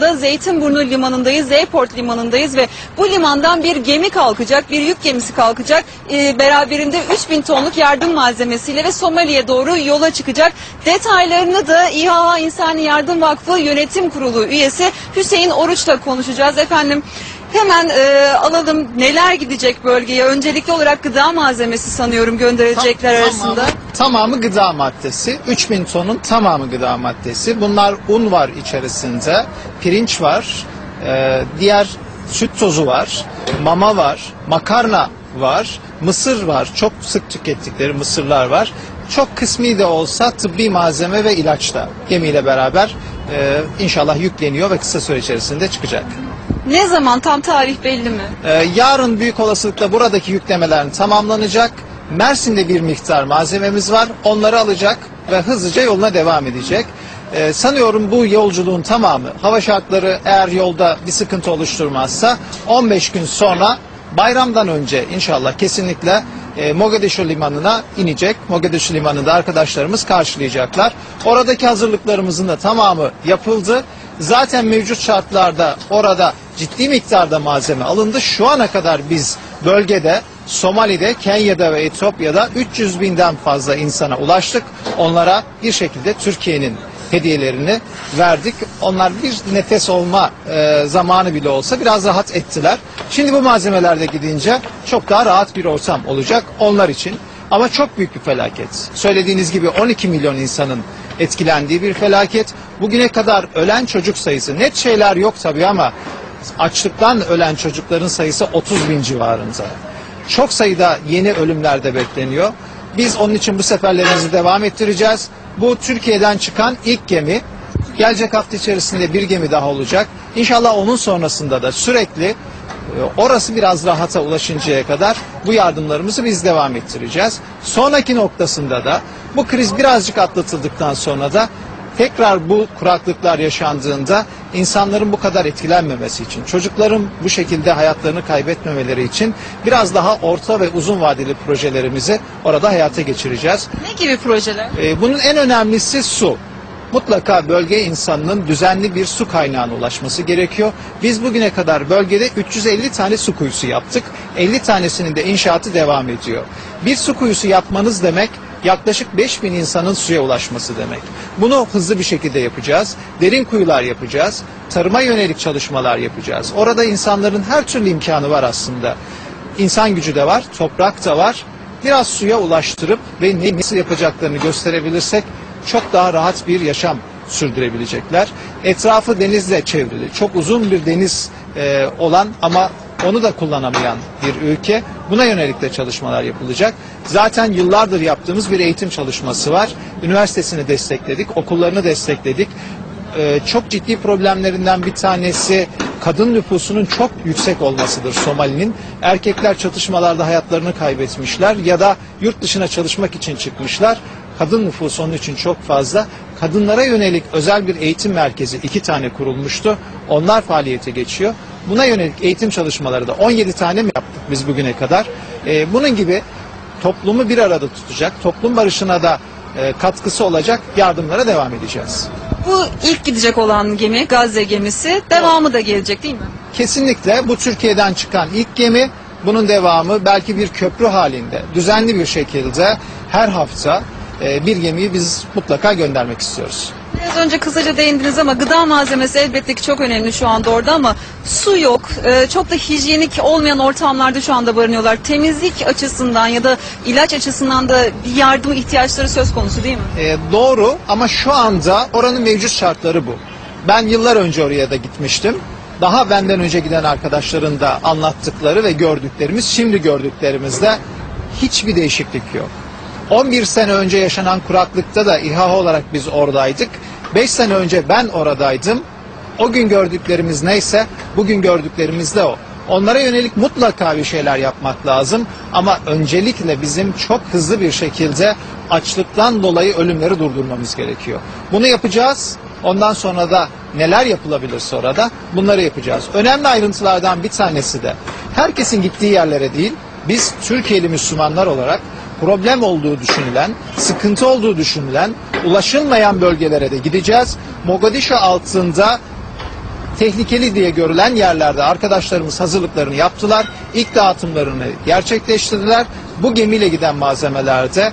Da Zeytinburnu limanındayız, Zeyport limanındayız ve bu limandan bir gemi kalkacak, bir yük gemisi kalkacak. Ee, beraberinde 3000 tonluk yardım malzemesiyle ve Somali'ye doğru yola çıkacak. Detaylarını da İHA İnsani Yardım Vakfı Yönetim Kurulu üyesi Hüseyin Oruç'la konuşacağız efendim. Hemen e, alalım neler gidecek bölgeye. Öncelikli olarak gıda malzemesi sanıyorum gönderecekler Tam- arasında. Tamamı, tamamı gıda maddesi. 3000 tonun tamamı gıda maddesi. Bunlar un var içerisinde, pirinç var, e, diğer süt tozu var, mama var, makarna var, mısır var. Çok sık tükettikleri mısırlar var. Çok kısmi de olsa tıbbi malzeme ve ilaç da gemiyle beraber e, inşallah yükleniyor ve kısa süre içerisinde çıkacak. Ne zaman tam tarih belli mi? Ee, yarın büyük olasılıkla buradaki yüklemelerin tamamlanacak. Mersin'de bir miktar malzememiz var. Onları alacak ve hızlıca yoluna devam edecek. Ee, sanıyorum bu yolculuğun tamamı hava şartları eğer yolda bir sıkıntı oluşturmazsa 15 gün sonra bayramdan önce inşallah kesinlikle e, Mogadishu limanına inecek. Mogadishu limanında arkadaşlarımız karşılayacaklar. Oradaki hazırlıklarımızın da tamamı yapıldı. Zaten mevcut şartlarda orada ciddi miktarda malzeme alındı. Şu ana kadar biz bölgede Somali'de, Kenya'da ve Etiyopya'da 300 binden fazla insana ulaştık. Onlara bir şekilde Türkiye'nin hediyelerini verdik. Onlar bir nefes olma e, zamanı bile olsa biraz rahat ettiler. Şimdi bu malzemeler de gidince çok daha rahat bir ortam olacak onlar için. Ama çok büyük bir felaket. Söylediğiniz gibi 12 milyon insanın etkilendiği bir felaket. Bugüne kadar ölen çocuk sayısı net şeyler yok tabii ama açlıktan ölen çocukların sayısı 30 bin civarında. Çok sayıda yeni ölümler de bekleniyor. Biz onun için bu seferlerimizi devam ettireceğiz. Bu Türkiye'den çıkan ilk gemi. Gelecek hafta içerisinde bir gemi daha olacak. İnşallah onun sonrasında da sürekli e, orası biraz rahata ulaşıncaya kadar bu yardımlarımızı biz devam ettireceğiz. Sonraki noktasında da bu kriz birazcık atlatıldıktan sonra da tekrar bu kuraklıklar yaşandığında insanların bu kadar etkilenmemesi için, çocukların bu şekilde hayatlarını kaybetmemeleri için biraz daha orta ve uzun vadeli projelerimizi orada hayata geçireceğiz. Ne gibi projeler? Ee, bunun en önemlisi su. Mutlaka bölge insanının düzenli bir su kaynağına ulaşması gerekiyor. Biz bugüne kadar bölgede 350 tane su kuyusu yaptık. 50 tanesinin de inşaatı devam ediyor. Bir su kuyusu yapmanız demek yaklaşık 5000 insanın suya ulaşması demek. Bunu hızlı bir şekilde yapacağız. Derin kuyular yapacağız. Tarıma yönelik çalışmalar yapacağız. Orada insanların her türlü imkanı var aslında. İnsan gücü de var, toprak da var. Biraz suya ulaştırıp ve ne nasıl yapacaklarını gösterebilirsek çok daha rahat bir yaşam sürdürebilecekler. Etrafı denizle çevrili, çok uzun bir deniz e, olan ama onu da kullanamayan bir ülke. Buna yönelik de çalışmalar yapılacak. Zaten yıllardır yaptığımız bir eğitim çalışması var. Üniversitesini destekledik, okullarını destekledik. Ee, çok ciddi problemlerinden bir tanesi kadın nüfusunun çok yüksek olmasıdır Somali'nin. Erkekler çatışmalarda hayatlarını kaybetmişler ya da yurt dışına çalışmak için çıkmışlar. Kadın nüfusu onun için çok fazla. Kadınlara yönelik özel bir eğitim merkezi iki tane kurulmuştu. Onlar faaliyete geçiyor. Buna yönelik eğitim çalışmaları da 17 tane mi yaptık biz bugüne kadar? Ee, bunun gibi toplumu bir arada tutacak, toplum barışına da e, katkısı olacak yardımlara devam edeceğiz. Bu ilk gidecek olan gemi Gazze gemisi. Devamı da gelecek değil mi? Kesinlikle bu Türkiye'den çıkan ilk gemi bunun devamı belki bir köprü halinde düzenli bir şekilde her hafta e, bir gemiyi biz mutlaka göndermek istiyoruz. Biraz önce kısaca değindiniz ama gıda malzemesi elbette ki çok önemli şu anda orada ama su yok. Ee, çok da hijyenik olmayan ortamlarda şu anda barınıyorlar. Temizlik açısından ya da ilaç açısından da bir yardım ihtiyaçları söz konusu değil mi? E, doğru ama şu anda oranın mevcut şartları bu. Ben yıllar önce oraya da gitmiştim. Daha benden önce giden arkadaşların da anlattıkları ve gördüklerimiz, şimdi gördüklerimizde hiçbir değişiklik yok. 11 sene önce yaşanan kuraklıkta da İHA olarak biz oradaydık. 5 sene önce ben oradaydım. O gün gördüklerimiz neyse bugün gördüklerimiz de o. Onlara yönelik mutlaka bir şeyler yapmak lazım ama öncelikle bizim çok hızlı bir şekilde açlıktan dolayı ölümleri durdurmamız gerekiyor. Bunu yapacağız. Ondan sonra da neler yapılabilir sonra da bunları yapacağız. Önemli ayrıntılardan bir tanesi de herkesin gittiği yerlere değil, biz Türkiye'li Müslümanlar olarak problem olduğu düşünülen, sıkıntı olduğu düşünülen, ulaşılmayan bölgelere de gideceğiz. Mogadishu altında tehlikeli diye görülen yerlerde arkadaşlarımız hazırlıklarını yaptılar. İlk dağıtımlarını gerçekleştirdiler. Bu gemiyle giden malzemelerde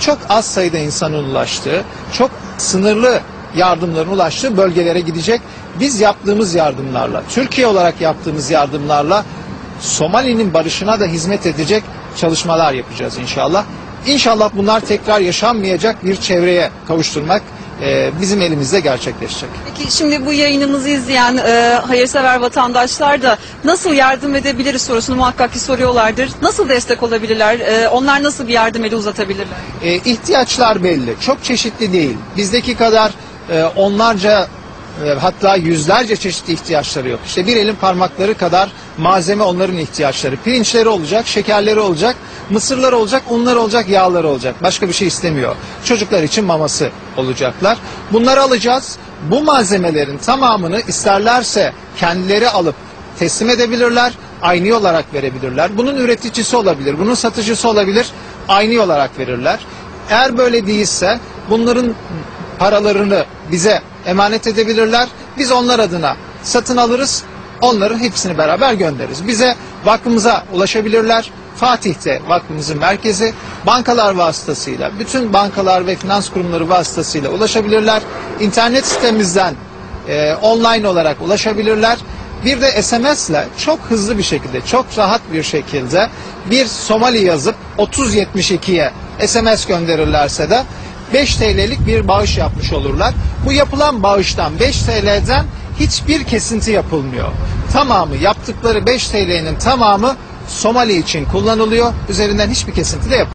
çok az sayıda insanın ulaştığı, çok sınırlı yardımların ulaştığı bölgelere gidecek. Biz yaptığımız yardımlarla, Türkiye olarak yaptığımız yardımlarla Somali'nin barışına da hizmet edecek çalışmalar yapacağız inşallah. İnşallah bunlar tekrar yaşanmayacak bir çevreye kavuşturmak e, bizim elimizde gerçekleşecek. Peki şimdi bu yayınımızı izleyen e, hayırsever vatandaşlar da nasıl yardım edebiliriz sorusunu muhakkak ki soruyorlardır. Nasıl destek olabilirler? E, onlar nasıl bir yardım eli uzatabilirler? E, ihtiyaçlar belli. Çok çeşitli değil. Bizdeki kadar e, onlarca e, hatta yüzlerce çeşitli ihtiyaçları yok. İşte bir elin parmakları kadar malzeme onların ihtiyaçları. Pirinçleri olacak, şekerleri olacak, mısırlar olacak, unlar olacak, yağları olacak. Başka bir şey istemiyor. Çocuklar için maması olacaklar. Bunları alacağız. Bu malzemelerin tamamını isterlerse kendileri alıp teslim edebilirler, aynı olarak verebilirler. Bunun üreticisi olabilir, bunun satıcısı olabilir, aynı olarak verirler. Eğer böyle değilse bunların paralarını bize emanet edebilirler. Biz onlar adına satın alırız, onların hepsini beraber göndeririz. Bize vakfımıza ulaşabilirler. Fatih'te vakfımızın merkezi bankalar vasıtasıyla, bütün bankalar ve finans kurumları vasıtasıyla ulaşabilirler. İnternet sitemizden e, online olarak ulaşabilirler. Bir de SMS ile çok hızlı bir şekilde, çok rahat bir şekilde bir Somali yazıp 3072'ye SMS gönderirlerse de 5 TL'lik bir bağış yapmış olurlar. Bu yapılan bağıştan 5 TL'den hiçbir kesinti yapılmıyor. Tamamı yaptıkları 5 TL'nin tamamı Somali için kullanılıyor. Üzerinden hiçbir kesinti de yapılmıyor.